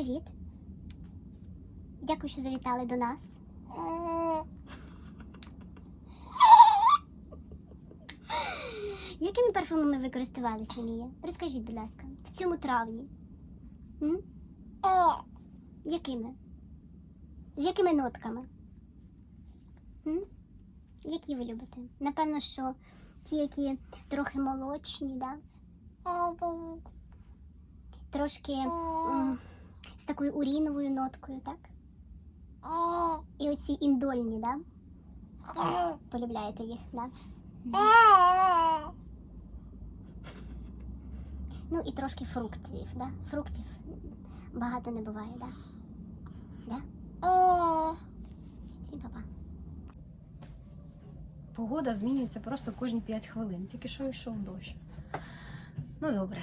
привіт. Дякую, що завітали до нас. Якими парфумами ви користувалися, Мія? Розкажіть, будь ласка, в цьому травні. М? Якими? З якими нотками? М? Які ви любите? Напевно, що ті, які трохи молочні, да? Трошки м, такою уріновою ноткою, так? І оці індольні, да? Полюбляєте їх, да? Ну і трошки фруктів, да? Фруктів багато не буває, да? Да? Всім па-па. Погода змінюється просто кожні 5 хвилин, тільки що йшов дощ. Ну добре.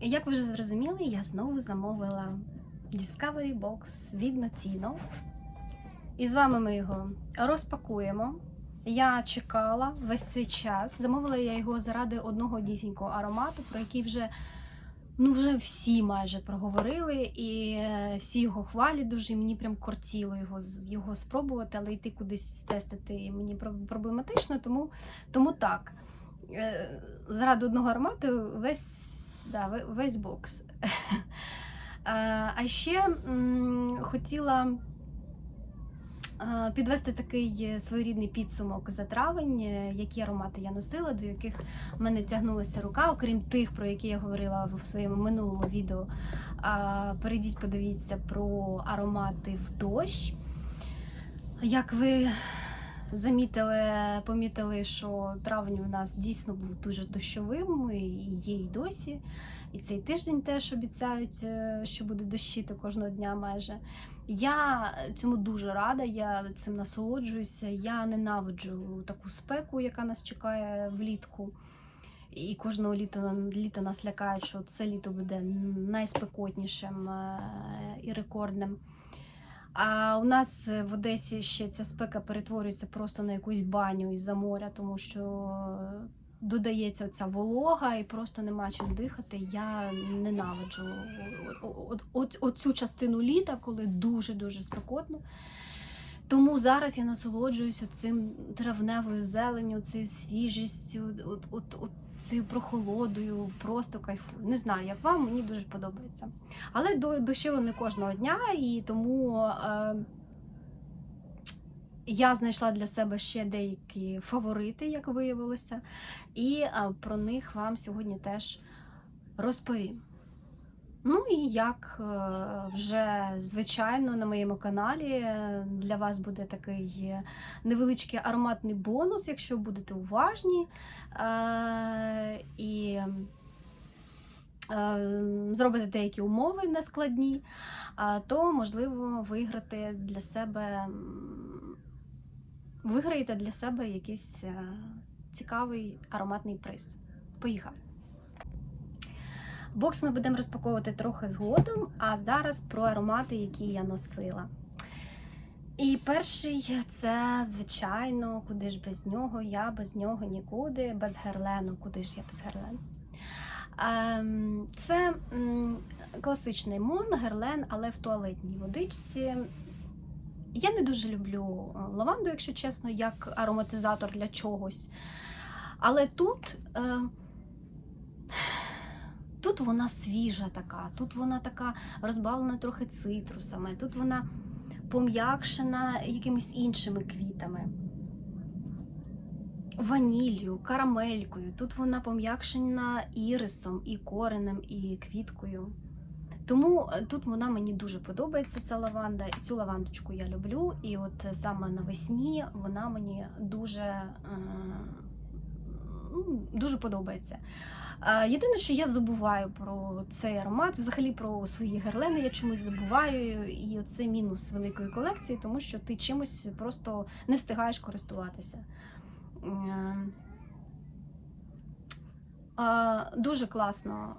Як ви вже зрозуміли, я знову замовила Discovery Box від Notino. І з вами ми його розпакуємо. Я чекала весь цей час. Замовила я його заради одного дійсінького аромату, про який вже, ну, вже всі майже проговорили, і е, всі його хвалять дуже. і Мені прям кортіло його, його спробувати, але йти кудись тестити мені проблематично, тому, тому так. Е, Заради одного аромату весь, да, весь бокс. А ще хотіла підвести такий своєрідний підсумок за травень, е, які аромати я носила, до яких в мене тягнулася рука, окрім тих, про які я говорила в своєму минулому відео. Перейдіть, подивіться про аромати в дощ. Як ви замітили, помітили, що травень у нас дійсно був дуже дощовим, і є і досі. І цей тиждень теж обіцяють, е, що буде дощити кожного дня майже. Я цьому дуже рада, я цим насолоджуюся. Я ненавиджу таку спеку, яка нас чекає влітку. І кожного літа, літа нас лякають, що це літо буде найспекотнішим е, і рекордним. А у нас в Одесі ще ця спека перетворюється просто на якусь баню із-за моря, тому що додається ця волога і просто нема чим дихати. Я ненавиджу оцю частину літа, коли дуже-дуже спекотно. Тому зараз я насолоджуюся цим травневою зеленню, цією свіжістю, от, от, от цією прохолодою, просто кайфую. Не знаю, як вам, мені дуже подобається. Але до- дощило не кожного дня, і тому е, я знайшла для себе ще деякі фаворити, як виявилося, і про них вам сьогодні теж розповім. Ну і як е, вже звичайно на моєму каналі е, для вас буде такий е, невеличкий ароматний бонус, якщо будете уважні. І зробите деякі умови нескладні, то можливо виграти для себе виграєте для себе якийсь е, цікавий ароматний приз. Поїхали! Бокс ми будемо розпаковувати трохи згодом, а зараз про аромати, які я носила. І перший це, звичайно, куди ж без нього, я без нього нікуди, без герлену, куди ж я без герлену. Ем, Це класичний мон, герлен, але в туалетній водичці. Я не дуже люблю е, лаванду, якщо чесно, як ароматизатор для чогось. Але тут, е, тут вона свіжа така, тут вона така розбавлена трохи цитрусами, тут вона пом'якшена якимись іншими квітами. Ваніллю, карамелькою. Тут вона пом'якшена ірисом, і коренем, і квіткою. Тому е, тут вона мені дуже подобається, ця лаванда. Цю лавандочку я люблю. І от саме навесні вона мені дуже, е, ну, дуже подобається. Е, Єдине, що я забуваю про цей аромат, взагалі про свої герлени я чомусь забуваю. І це мінус великої колекції, тому що ти чимось просто не встигаєш користуватися. Е, Дуже класно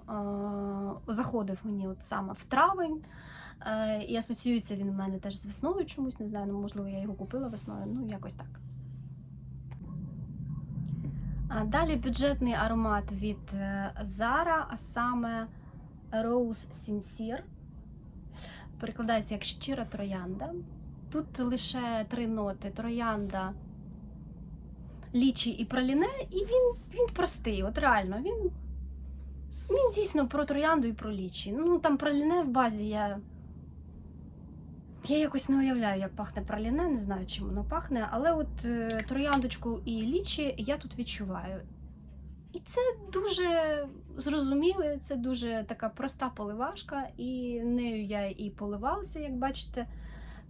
е, заходив мені от саме в травень. Е, І асоціюється він в мене теж з весною чомусь, не знаю, ну, можливо, я його купила весною, ну якось так. А Далі бюджетний аромат від Zara, а саме Rose Sincere. перекладається як щира троянда. Тут лише три ноти: троянда, лічі і праліне, і він, він простий. От реально, він, він дійсно про троянду і про лічі. Ну там праліне в базі я. Я якось не уявляю, як пахне праліне, не знаю, чим воно пахне, але от е, трояндочку і лічі я тут відчуваю. І це дуже зрозуміле, це дуже така проста поливашка, і нею я і поливалася, як бачите.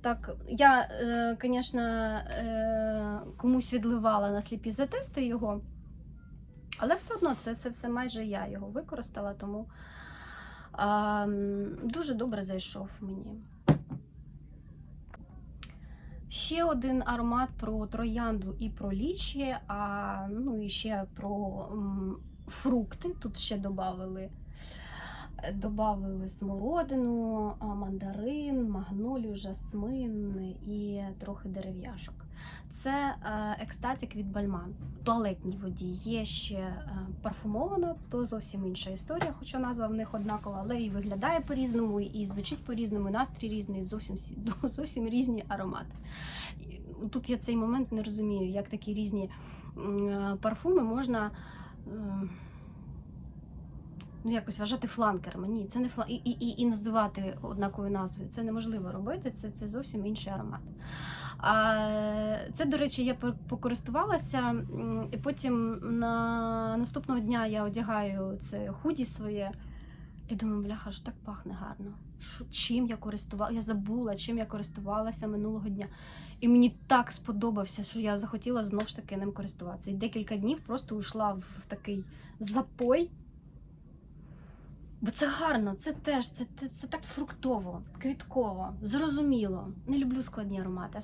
Так, я, звісно, е, комусь відливала на сліпі затести його, але все одно це, це все майже я його використала, тому дуже добре зайшов мені. Ще один аромат про троянду і про лічі, а ну і ще про м, фрукти. Тут ще додали. Добавили смородину, мандарин, магнолію, жасмин і трохи дерев'яшок. Це е, екстатік від Бальман в туалетній воді. Є ще е, парфумована, це зовсім інша історія, хоча назва в них однакова, але і виглядає по-різному, і звучить по-різному, і настрій різний, зовсім, зовсім різні аромати. Тут я цей момент не розумію, як такі різні е, парфуми можна. Ну, якось вважати фланкерами. Ні, це не флан... і, і, і, називати однаковою назвою. Це неможливо робити, це, це зовсім інший аромат. А, це, до речі, я покористувалася, і потім на наступного дня я одягаю це худі своє. І думаю, бляха, що так пахне гарно. Що, чим я користувалася? Я забула, чим я користувалася минулого дня. І мені так сподобався, що я захотіла знову ж таки ним користуватися. І декілька днів просто йшла в такий запой. Бо це гарно, це теж, це, це, це так фруктово, квітково, зрозуміло. Не люблю складні аромати,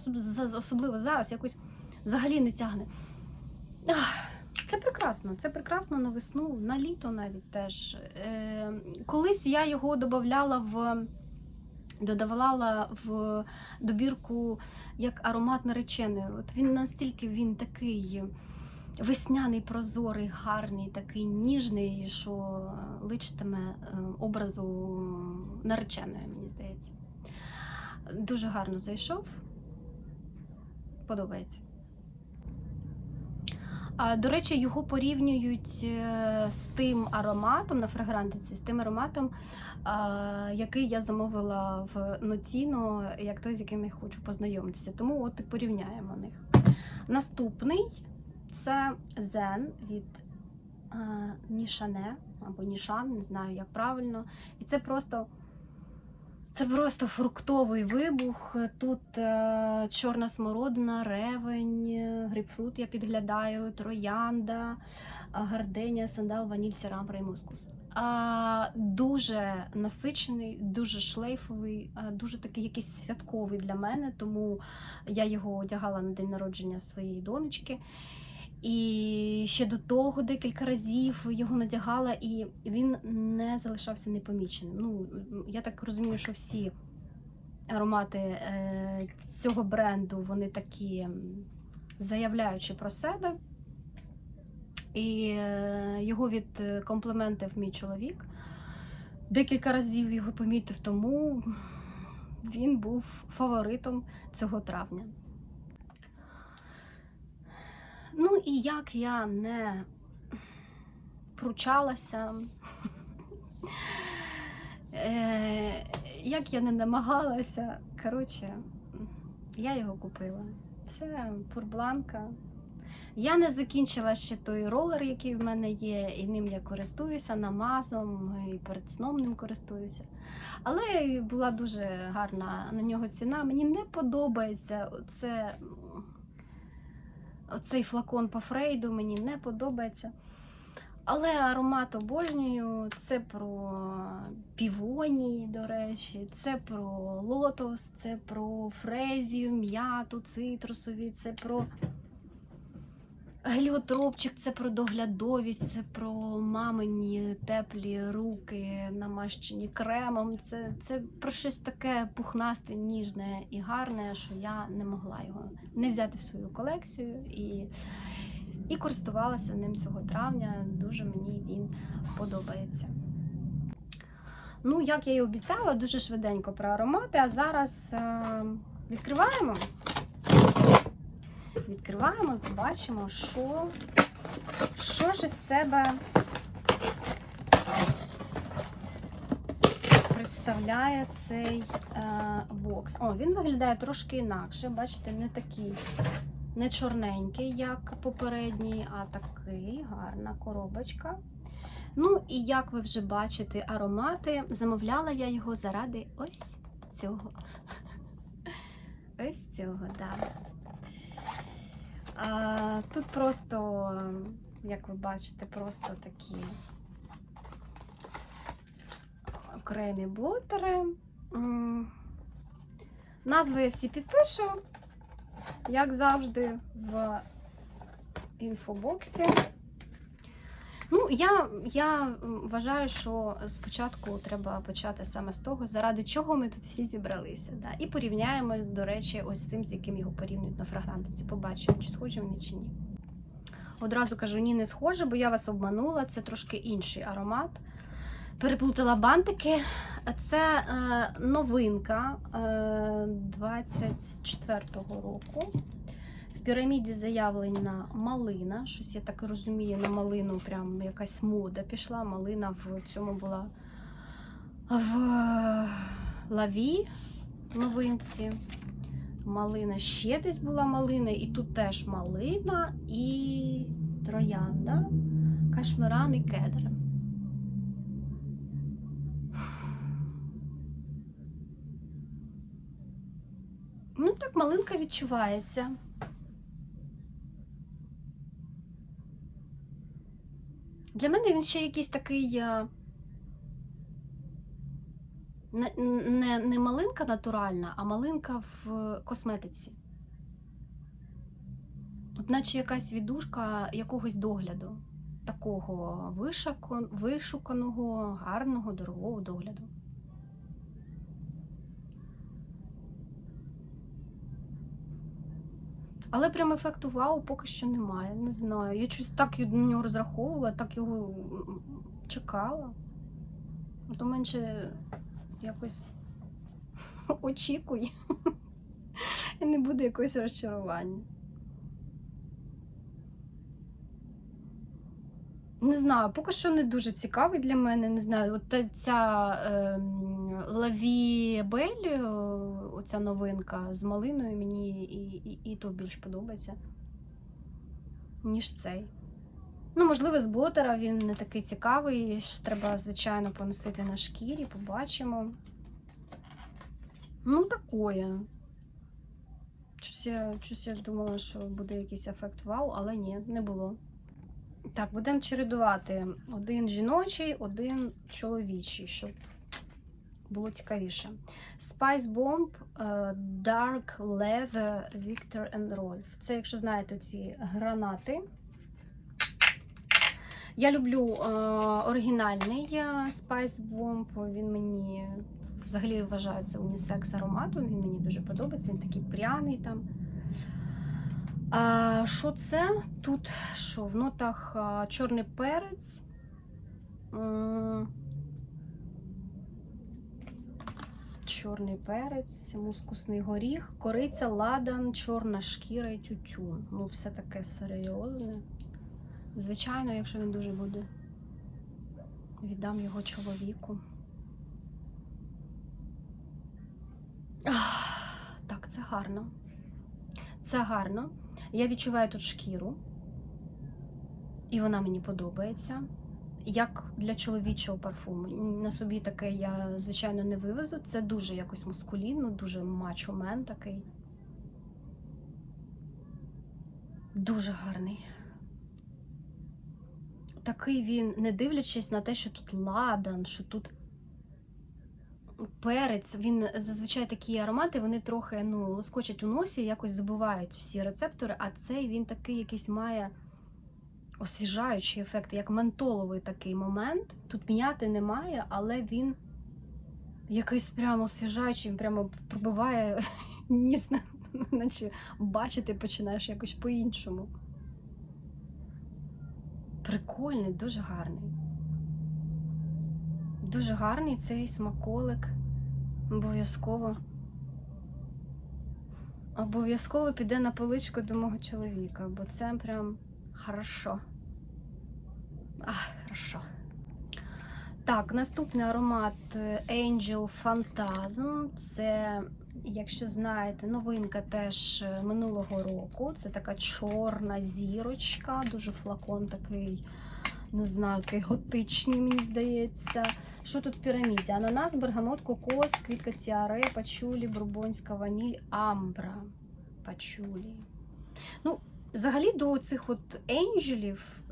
особливо зараз якось взагалі не тягне. Ах, це прекрасно, це прекрасно на весну, на літо навіть теж. Е, колись я його додавала в. Додавала в добірку як аромат нареченої. От він настільки він такий весняний, прозорий, гарний, такий ніжний, що личитиме е, образу нареченої, мені здається. Дуже гарно зайшов. Подобається. До речі, його порівнюють е, з тим ароматом на фрагрантиці, з тим ароматом, який я замовила в Нотіно, як той, з яким я хочу познайомитися. Тому от і порівняємо них. Наступний це Зен від е, Нішане або Нішан, не знаю, як правильно. І це просто. Це просто фруктовий вибух. Тут е, чорна смородина, ревень, грейпфрут я підглядаю, троянда, гарденія, сандал, ваніль, сірамбра і мускус. А, дуже насичений, дуже шлейфовий, дуже такий якийсь святковий для мене, тому я його одягала на день народження своєї донечки. І ще до того декілька разів його надягала, і він не залишався непоміченим. Ну, я так розумію, що всі аромати е, цього бренду вони такі м, заявляючи про себе. І е, його відкомплементив мій чоловік. Декілька разів його помітив, тому він був фаворитом цього травня. Ну і як я не пручалася, е, як я не намагалася, коротше, я його купила. Це пурбланка. Я не закінчила ще той ролер, який в мене є, і ним я користуюся намазом, і перед сном ним користуюся. Але була дуже гарна на нього ціна. Мені не подобається оце, оцей флакон по Фрейду, мені не подобається. Але аромат обожнюю. Це про півонії, до речі, це про лотос, це про фрезію, м'яту, цитрусові, це про геліотропчик, це про доглядовість, це про мамині теплі руки, намащені кремом. Це, це про щось таке пухнасте, ніжне і гарне, що я не могла його не взяти в свою колекцію і, і користувалася ним цього травня. Дуже мені він подобається. Ну, як я і обіцяла, дуже швиденько про аромати. А зараз е, відкриваємо. Відкриваємо і побачимо, що, що ж із себе представляє цей е, бокс. О, він виглядає трошки інакше. Бачите, не такий, не чорненький, як попередній, а такий гарна коробочка. Ну, і як ви вже бачите, аромати, замовляла я його заради ось цього. Ось цього, так. А, тут просто, як ви бачите, просто такі окремі блотери. Назви я всі підпишу, як завжди, в інфобоксі. Ну, я, я вважаю, що спочатку треба почати саме з того, заради чого ми тут всі зібралися. Да? І порівняємо, до речі, ось з цим, з яким його порівнюють на фрагрантиці. Побачимо, чи схожі вони чи ні. Одразу кажу, ні, не схоже, бо я вас обманула. Це трошки інший аромат. Переплутала бантики. Це е, новинка е, 24-го року. В піраміді заявлена малина. Щось я так розумію, на малину прям якась мода пішла. Малина в цьому була в лаві новинці. Малина ще десь була малина, і тут теж малина і троянда, кашмиран і кедр. Ну так, малинка відчувається. Для мене він ще якийсь такий. е, Не, не, не малинка натуральна, а малинка в косметиці. От наче якась віддушка якогось догляду. Такого вишуканого, гарного, дорогого догляду. Але прям ефекту вау поки що немає. Не знаю. Я щось так на нього розраховувала, так його чекала. А то менше якось очікує. І не буде якогось розчарування. Не знаю, поки що не дуже цікавий для мене. Не знаю, от ця ем, Лаві Бель, е, оця новинка з малиною, мені і, і, і то більш подобається, ніж цей. Ну, можливо, з блотера він не такий цікавий. Треба, звичайно, поносити на шкірі, побачимо. Ну, такое. Щось я, щось я думала, що буде якийсь ефект вау, але ні, не було. Так, будемо чередувати один жіночий, один чоловічий, щоб було цікавіше. Spice Bomb е, Dark Leather Victor and Rolf. Це, якщо знаєте, ці гранати. Я люблю е, оригінальний е, Spice Bomb. Він мені взагалі вважаю це унісекс ароматом. Він мені дуже подобається. Він такий пряний там. А, що це? Тут що в нотах чорний перець. М, Чорний перець, мускусний горіх, кориця, ладан, чорна шкіра і тютюн. Ну, все таке серйозне. Звичайно, якщо він дуже буде, віддам його чоловіку. Ах, Так, це гарно. Це гарно. Я відчуваю тут шкіру, і вона мені подобається. Як для чоловічого парфуму. На собі таке я, звичайно, не вивезу. Це дуже якось мускулінно, дуже мачо-мен такий. Дуже гарний. Такий він, не дивлячись на те, що тут ладан, що тут перець, він зазвичай такі аромати, вони трохи ну, лоскочать у носі, якось забувають всі рецептори, а цей він такий якийсь має освіжаючий ефект, як ментоловий такий момент. Тут м'яти немає, але він якийсь прямо освіжаючий, він прямо пробиває ніс, наче бачити починаєш якось по-іншому. Прикольний, дуже гарний. Дуже гарний цей смаколик. Обов'язково. Обов'язково піде на поличку до мого чоловіка, бо це прям хорошо. А, хорошо. Так, наступний аромат е, Angel Phantasm. Це, якщо знаєте, новинка теж е, минулого року. Це така чорна зірочка, дуже флакон такий, не знаю, такий готичний, мені здається. Що тут в піраміді? Ананас, бергамот, кокос, квітка тіаре, пачулі, бурбонська ваніль, амбра. Пачулі. Ну, взагалі до цих от енджелів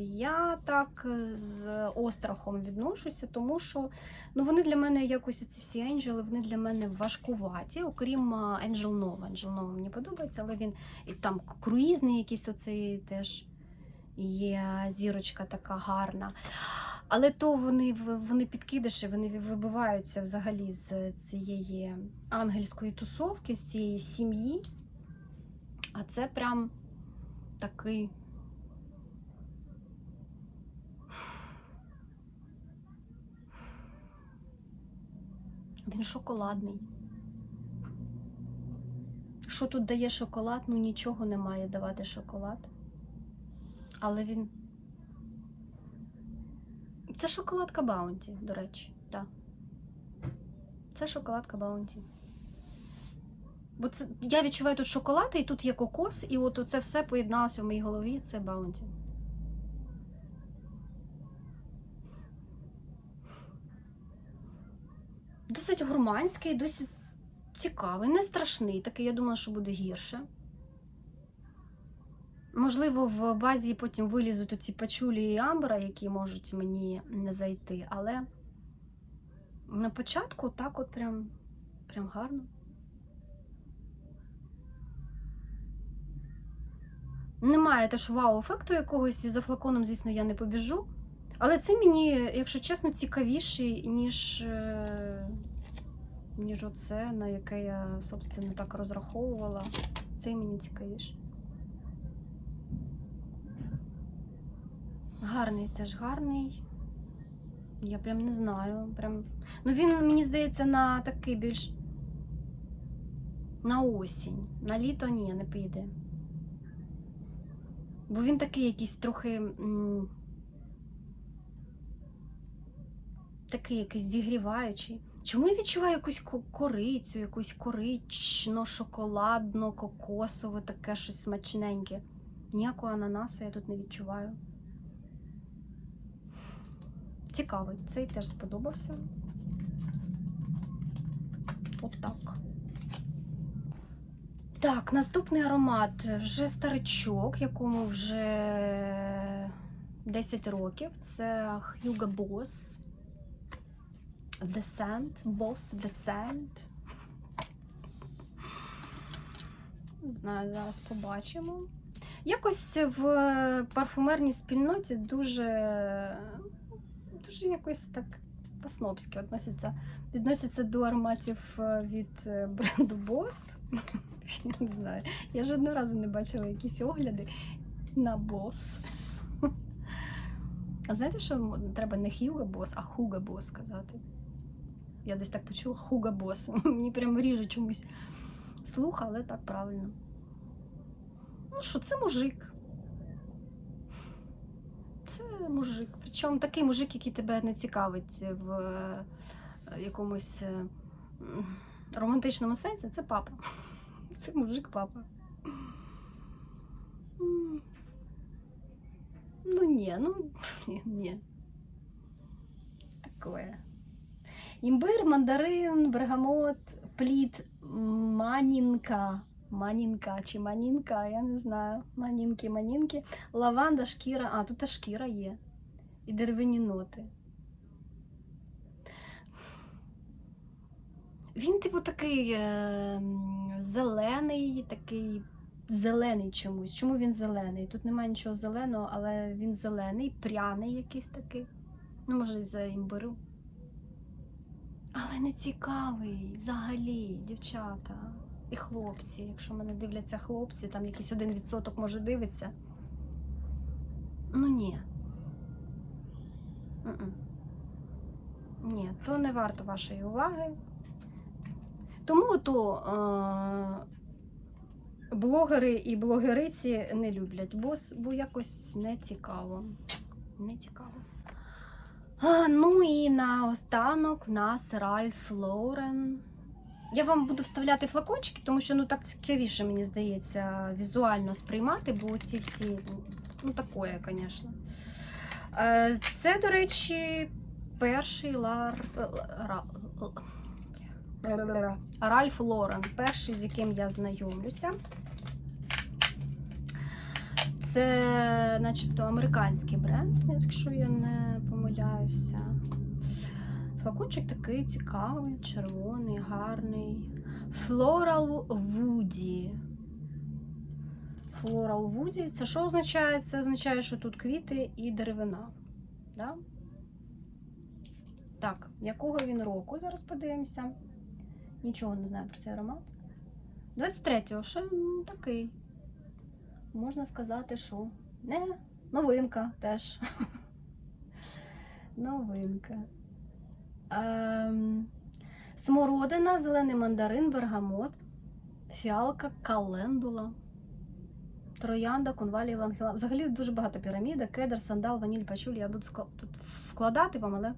я так е, з острахом відношуся, тому що ну, вони для мене якось ці всі енджели, вони для мене важкуваті, окрім Angel Nova. Angel Nova мені подобається, але він і там круїзний якийсь оцей теж є зірочка така гарна. Але то вони, вони підкидиші, вони вибиваються взагалі з цієї ангельської тусовки, з цієї сім'ї. А це прям такий. Він шоколадний. Що тут дає шоколад? Ну нічого не має давати шоколад. Але він. Це шоколадка Баунті, до речі, так. Це шоколадка Баунті. Бо це, я відчуваю тут шоколад, і тут є кокос, і от це все поєдналося в моїй голові, це Баунті. Досить гурманський, досить цікавий, не страшний. Такий, я думала, що буде гірше. Можливо, в базі потім вилізуть оці пачулі і амбра, які можуть мені не зайти, але на початку так от прям, прям гарно. Немає теж вау-ефекту якогось, і за флаконом, звісно, я не побіжу. Але це мені, якщо чесно, цікавіший, ніж, е, ніж оце, на яке я, собственно, так розраховувала. Цей мені цікавіший. Гарний теж гарний. Я прям не знаю. Прям... Ну він, мені здається, на такий більш на осінь. На літо ні, не піде. Бо він такий якийсь трохи. м, Такий якийсь зігріваючий. Чому я відчуваю якусь корицю, якусь корично, шоколадно, кокосове, таке щось смачненьке. Ніякого ананаса я тут не відчуваю. Цікавий, цей теж сподобався. Отак. Так, наступний аромат вже старичок, якому вже 10 років. Це Hugo Boss. The Scent. Boss The Scent. Не знаю, зараз побачимо. Якось в парфумерній спільноті дуже, дуже якось так по-снобськи відносяться, до ароматів е, від е, бренду Boss. Не знаю. Я жодного разу не бачила якісь огляди на Boss. А знаєте, що треба не Hugo Boss, а Hugo Boss сказати? Я десь так почула Hugo Boss. Мені прям ріже чомусь слух, але так правильно. Ну що, це мужик. Це мужик. Причому такий мужик, який тебе не цікавить в е, якомусь е, романтичному сенсі, це папа. Це мужик папа. Ну ні, ну ні. Такое. Імбир, мандарин, бергамот, плід, манінка. Манінка чи манінка, я не знаю. Манінки, манінки. Лаванда, шкіра. А, тут та шкіра є. І деревинні ноти. Він, типу, такий е, зелений, такий зелений чомусь. Чому він зелений? Тут немає нічого зеленого, але він зелений, пряний якийсь такий. Ну, може, за імбиру. Але не цікавий взагалі, дівчата і хлопці. Якщо мене дивляться хлопці, там якийсь один відсоток може дивиться. Ну ні. Ні, то не варто вашої уваги. Тому то е, блогери і блогериці не люблять, бо, бо якось не цікаво. Не цікаво. Ну і наостанок в нас Ральф Лорен. Я вам буду вставляти флакончики, тому що ну так цікавіше, мені здається, візуально сприймати, бо ці всі, ну такое, звісно. Е, Це, до речі, перший лар... Ральф Лорен, перший, з яким я знайомлюся. Це, начебто, американський бренд, якщо я не помиляюся. Флакончик такий цікавий, червоний, гарний. Floral Woody. Floral Woody. Це що означає? Це означає, що тут квіти і деревина. Да? Так, якого він року? Зараз подивимося. Нічого не знаю про цей аромат. 23-го, що ну, такий. Можна сказати, що не новинка теж. Новинка. Ем, смородина, зелений мандарин, бергамот, фіалка, календула, троянда, конвалія, лангела. Взагалі дуже багато піраміда, кедр, сандал, ваніль, пачуль. Я буду тут вкладати вам, але.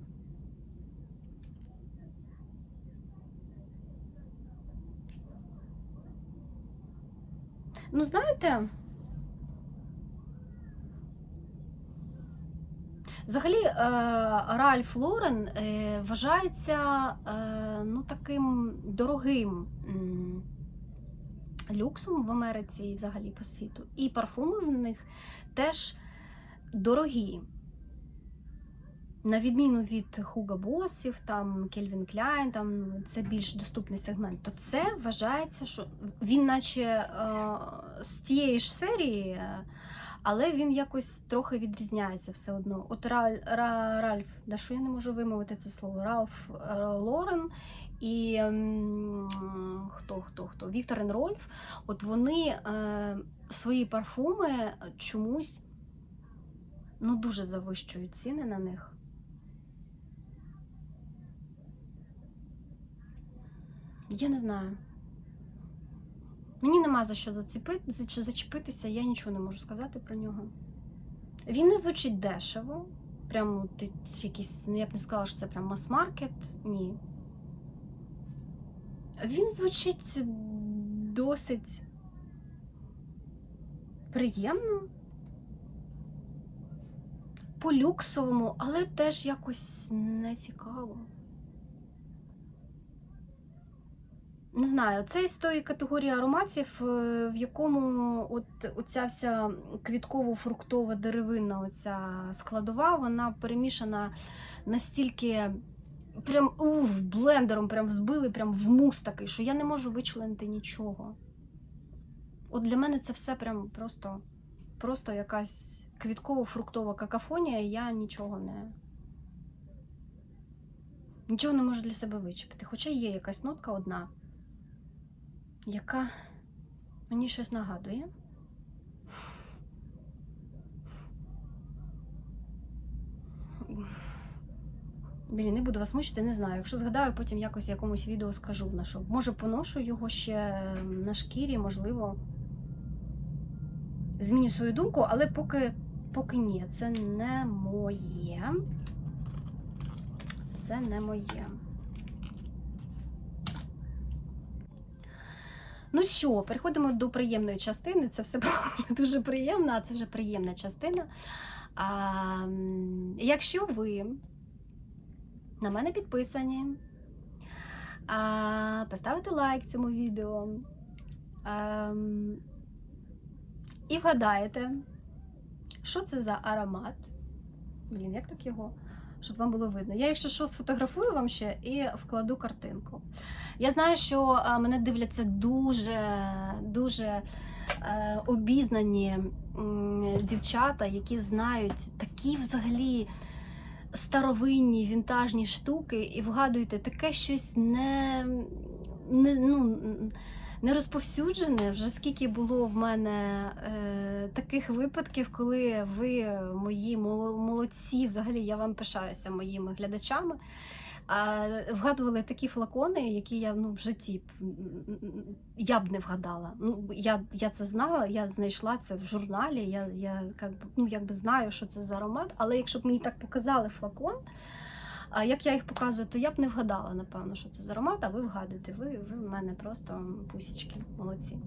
Ну, знаєте. Взагалі, е, Ральф Лорен е, вважається е, ну, таким дорогим люксом в Америці і взагалі по світу. І парфуми в них теж дорогі. На відміну від Hugo Bossів, там Calvin Klein, там це більш доступний сегмент, то це вважається, що він, наче з тієї ж серії, але він якось трохи відрізняється все одно. От Раль, Ра, Ральф, да що я не можу вимовити це слово, Ральф Лорен і хто, хто, хто? Віктор Рольф, от вони е, свої парфуми чомусь ну, дуже завищують ціни на них. Я не знаю. Мені нема за що зацепити, зачепитися, я нічого не можу сказати про нього. Він не звучить дешево. Прямо ти якийсь, ну, я б не сказала, що це прям мас-маркет. Ні. Він звучить досить приємно. По-люксовому, але теж якось не цікаво. Не знаю, це із тої категорії ароматів, е, в якому от оця вся квітково-фруктова деревинна оця складова, вона перемішана настільки прям уф, блендером прям взбили прям в мус такий, що я не можу вичленити нічого. От для мене це все прям просто, просто якась квітково-фруктова какафонія, і я нічого не. Нічого не можу для себе вичепити. Хоча є якась нотка одна яка мені щось нагадує. Блін, не буду вас мучити, не знаю. Якщо згадаю, потім якось в якомусь відео скажу на що. Може, поношу його ще на шкірі, можливо, зміню свою думку, але поки, поки ні, це не моє. Це не моє. Ну що, переходимо до приємної частини. Це все було дуже приємно, а це вже приємна частина. А, якщо ви на мене підписані, а, поставите лайк цьому відео а, і вгадаєте, що це за аромат. Блін, як так його? Щоб вам було видно. Я, якщо що, сфотографую вам ще і вкладу картинку. Я знаю, що мене дивляться дуже, дуже е, обізнані дівчата, які знають такі взагалі старовинні вінтажні штуки, і вгадуєте, таке щось не, не, ну, не розповсюджене. Вже скільки було в мене е, таких випадків, коли ви, мої молодці, взагалі я вам пишаюся моїми глядачами. А, вгадували такі флакони, які я ну, в житті я б не вгадала. Ну, я, я це знала, я знайшла це в журналі, я, я як ну, якби знаю, що це за аромат, але якщо б мені так показали флакон, а як я їх показую, то я б не вгадала, напевно, що це за аромат, а ви вгадуєте. Ви, ви в мене просто пусічки, молодці.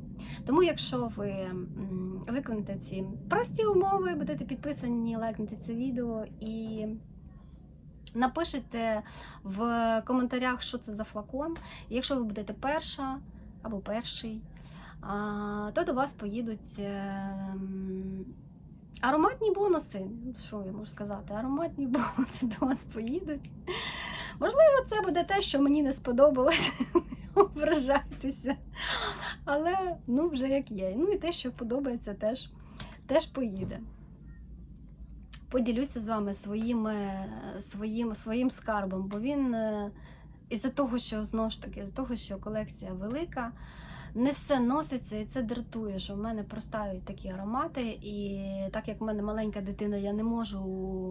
Тому, якщо ви виконаєте ці прості умови, будете підписані, лайкнете це відео і напишете в коментарях, що це за флакон. Якщо ви будете перша або перший, то до вас поїдуть. Ароматні бонуси, що я можу сказати? Ароматні бонуси до вас поїдуть. Можливо, це буде те, що мені не сподобалось. Не ображайтеся. Але ну, вже як є. Ну і те, що подобається, теж, теж поїде. Поділюся з вами своїм, е, своїм, своїм скарбом, бо він е, із-за того, що знову ж таки, з того, що колекція велика, не все носиться, і це дратує, що в мене простають такі аромати. І так як в мене маленька дитина, я не можу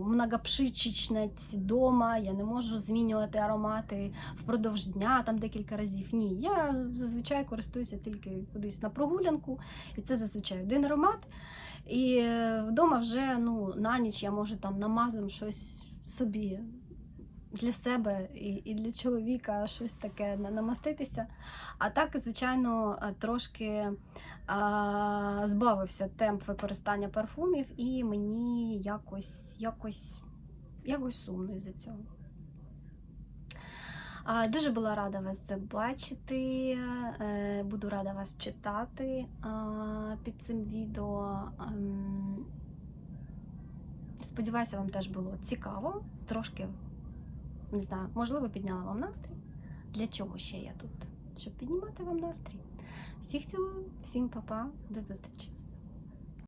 многопшичечнати вдома, я не можу змінювати аромати впродовж дня там декілька разів. Ні, я зазвичай користуюся тільки кудись на прогулянку, і це зазвичай один аромат. І вдома вже ну, на ніч я можу там намазом щось собі для себе і, і для чоловіка щось таке намаститися. А так, звичайно, е, трошки а, збавився темп використання парфумів, і мені якось, якось, якось сумно із-за цього. Дуже була рада вас бачити. е, Буду рада вас читати під цим відео. Ем, Сподіваюся, вам теж було цікаво. Трошки, не знаю, можливо, підняла вам настрій. Для чого ще я тут? Щоб піднімати вам настрій. Всіх цілую, всім па-па, до зустрічі!